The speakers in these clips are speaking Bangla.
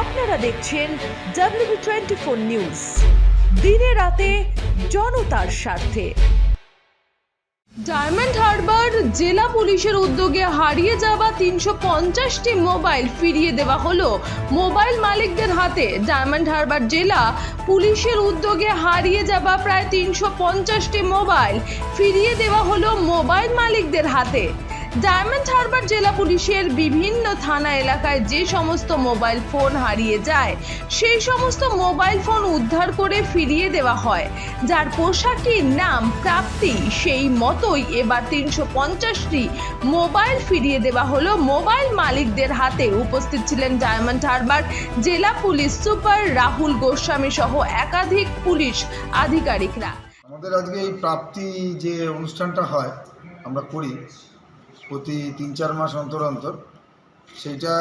আপনারা দেখছেন ডাব্লিউ টোয়েন্টি ফোর নিউজ দিনে রাতে জনতার স্বার্থে। ডায়মন্ড হারবার জেলা পুলিশের উদ্যোগে হারিয়ে যাওয়া তিনশো পঞ্চাশটি মোবাইল ফিরিয়ে দেওয়া হলো। মোবাইল মালিকদের হাতে ডায়মন্ড হারবার জেলা পুলিশের উদ্যোগে হারিয়ে যাওয়া প্রায় তিনশো পঞ্চাশটি মোবাইল ফিরিয়ে দেওয়া হলো মোবাইল মালিকদের হাতে। ডায়মন্ড হারবার জেলা পুলিশের বিভিন্ন থানা এলাকায় যে সমস্ত মোবাইল ফোন হারিয়ে যায়, সেই সমস্ত মোবাইল ফোন উদ্ধার করে ফিরিয়ে দেওয়া হয়। যার পোশাকটির নাম প্রাপ্তি, সেই মতোই এবার তিনশো পঞ্চাশটি মোবাইল ফিরিয়ে দেওয়া হলো। মোবাইল মালিকদের হাতে উপস্থিত ছিলেন ডায়মন্ড হারবার জেলা পুলিশ সুপার রাহুল গোস্বামী সহ একাধিক পুলিশ আধিকারিকরা। আমাদের আজকে এই প্রাপ্তি যে অনুষ্ঠানটা হয়, আমরা করি প্রতি তিন চার মাস অন্তর অন্তর সেইটা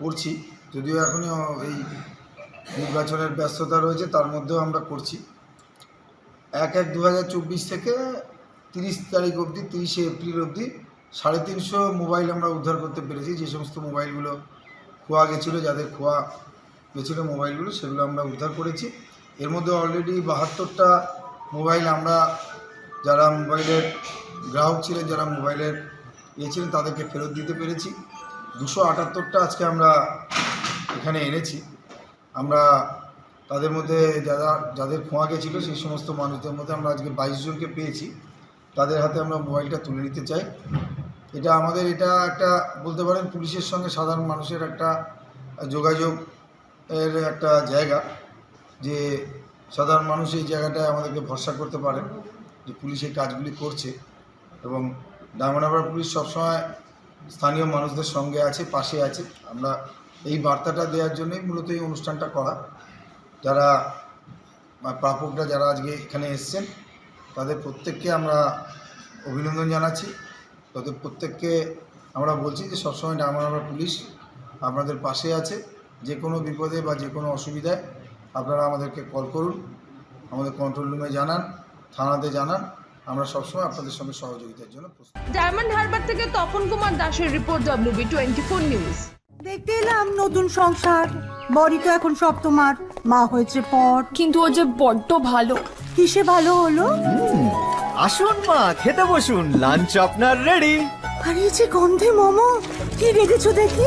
করছি। যদিও এখনই এই নির্বাচনের ব্যস্ততা রয়েছে, তার মধ্যেও আমরা করছি। এক এক দু থেকে তিরিশ তারিখ অবধি, তিরিশে এপ্রিল অবধি সাড়ে তিনশো মোবাইল আমরা উদ্ধার করতে পেরেছি। যে সমস্ত মোবাইলগুলো খোয়া গেছিল, যাদের খোয়া গেছিল মোবাইলগুলো, সেগুলো আমরা উদ্ধার করেছি। এর মধ্যে অলরেডি বাহাত্তরটা মোবাইল আমরা, যারা মোবাইলের গ্রাহক ছিলেন, যারা মোবাইলের ইয়ে তাদেরকে ফেরত দিতে পেরেছি। দুশো আটাত্তরটা আজকে আমরা এখানে এনেছি। আমরা তাদের মধ্যে যারা, যাদের খোঁয়া গেছিল সেই সমস্ত মানুষদের মধ্যে আমরা আজকে বাইশ জনকে পেয়েছি। তাদের হাতে আমরা মোবাইলটা তুলে নিতে চাই। এটা আমাদের, এটা একটা বলতে পারেন পুলিশের সঙ্গে সাধারণ মানুষের একটা যোগাযোগ এর একটা জায়গা যে সাধারণ মানুষ এই জায়গাটায় আমাদেরকে ভরসা করতে পারে যে পুলিশ এই কাজগুলি করছে এবং ডায়মন্ডাবার পুলিশ সবসময় স্থানীয় মানুষদের সঙ্গে আছে, পাশে আছে। আমরা এই বার্তাটা দেওয়ার জন্যই মূলত এই অনুষ্ঠানটা করা। যারা প্রাপকরা যারা আজকে এখানে এসছেন, তাদের প্রত্যেককে আমরা অভিনন্দন জানাচ্ছি। তাদের প্রত্যেককে আমরা বলছি যে সবসময় ডায়মন্ডাবার পুলিশ আপনাদের পাশে আছে। যে কোনো বিপদে বা যে কোনো অসুবিধায় আপনারা আমাদেরকে কল করুন, আমাদের কন্ট্রোল রুমে জানান, থানাতে জানান। আমরা সবসময় আপনাদের সঙ্গে সহযোগিতার জন্য প্রস্তুত। ডায়মন্ড হারবার থেকে তপন কুমার দাসের report WB twenty four news দেখতে এলাম নতুন সংসার। বড়ি তো এখন সব তোমার। মা হয়েছে পর। কিন্তু ও যে বড্ড ভালো। কিসে ভালো হলো? আসুন মা খেতে বসুন। লাঞ্চ আপনার রেডি আর এই যে গন্ধে মোমো কি রেখেছো দেখি?